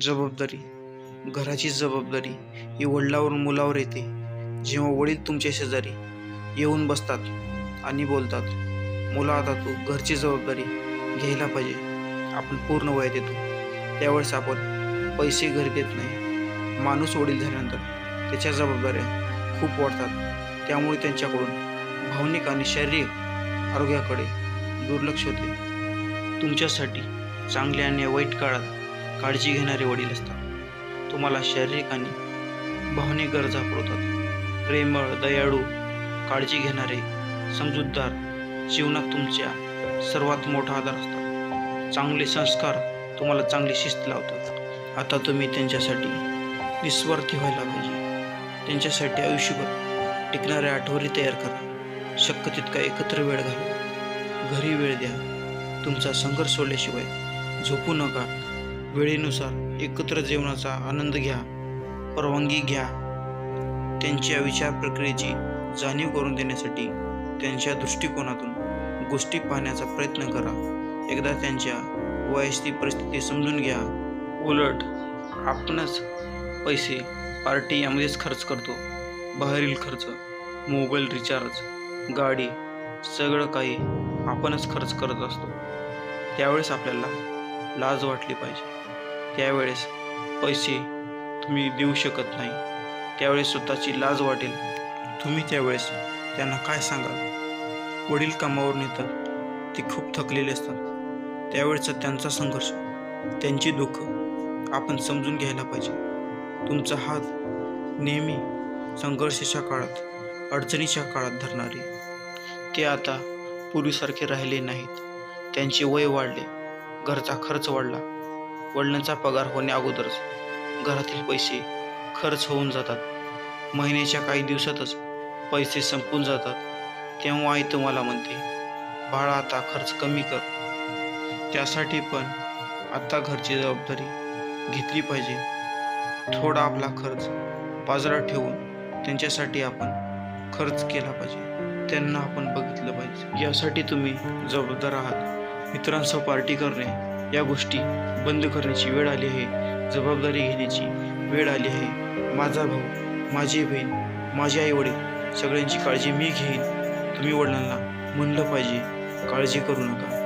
जबाबदारी. घराची जबाबदारी ही वडिलावरून मुलावर येते. जेव्हा वडील तुमच्या शेजारी येऊन बसतात आणि बोलतात मुला आता तू घरची जबाबदारी घ्यायला पाहिजे. आपण पूर्ण वयात येतो त्यावेळेस आपण पैसे घरी देत नाही. माणूस वडील झाल्यानंतर त्याच्या जबाबदाऱ्या खूप वाढतात. त्यामुळे त्यांच्याकडून भावनिक आणि शारीरिक आरोग्याकडे दुर्लक्ष होते. तुमच्यासाठी चांगल्या आणि वाईट काळात काळजी घेणारे वडील असतात. तुम्हाला शारीरिक आणि भावनिक गरजा पुरवतात. प्रेमळ दयाळू काळजी घेणारे समजूतदार जीवनात तुमच्या सर्वात मोठा आधार असतात. चांगले संस्कार तुम्हाला चांगली शिस्त लावतात. आता तुम्ही त्यांच्यासाठी निस्वार्थी व्हायला पाहिजे. त्यांच्यासाठी आयुष्यभर टिकणाऱ्या आठवणी तयार करा. शक्य तितका एकत्र वेळ घाला घरी वेळ द्या. तुमचा संघर्ष सोडल्याशिवाय झोपू नका. वेळेनुसार एकत्र जेवणाचा आनंद घ्या परवानगी घ्या. त्यांच्या विचार प्रक्रियेची जाणीव करून देण्यासाठी त्यांच्या दृष्टिकोनातून गोष्टी पाहण्याचा प्रयत्न करा. एकदा त्यांच्या वयस्ती परिस्थिती समजून घ्या. उलट आपणच पैसे पार्टी यामध्येच खर्च करतो. बाहेरील खर्च मोबाईल रिचार्ज गाडी सगळं काही आपणच खर्च करत असतो. त्यावेळेस आपल्याला लाज वाटली पाहिजे. त्यावेळेस पैसे तुम्ही देऊ शकत नाही. त्यावेळेस स्वतःची लाज वाटेल. तुम्ही त्यावेळेस त्यांना काय सांगाल? वडील कामावर नेतात ते खूप थकलेले असतात. त्यावेळेचा त्यांचा संघर्ष त्यांची दुःख आपण समजून घ्यायला पाहिजे. तुमचा हात नेहमी संघर्षाच्या काळात अडचणीच्या काळात धरणारे. ते आता पूर्वीसारखे राहिले नाहीत. त्यांचे वय वाढले. घरचा खर्च वाढला. वडिलांचा पगार होण्याअगोदरच घरातील पैसे खर्च होऊन जातात. महिन्याच्या काही दिवसातच पैसे संपून जातात. तेव्हा आई तुम्हाला म्हणते बाळा आता खर्च कमी कर. त्यासाठी पण आता घरची जबाबदारी घेतली पाहिजे. थोडा आपला खर्च बाजारात ठेवून त्यांच्यासाठी आपण खर्च केला पाहिजे. त्यांना आपण बघितलं पाहिजे. यासाठी तुम्ही जबाबदार आहात. मित्रांसह पार्टी करणे या गोष्टी बंद करण्याची वेळ आली आहे जबाबदारी घेण्याची वेळ आली आहे. माझा भाऊ माझी बहीण माझे आईवडील सगळ्यांची काळजी मी घेईन. तुम्ही वडिलांना म्हणलं पाहिजे काळजी करू नका.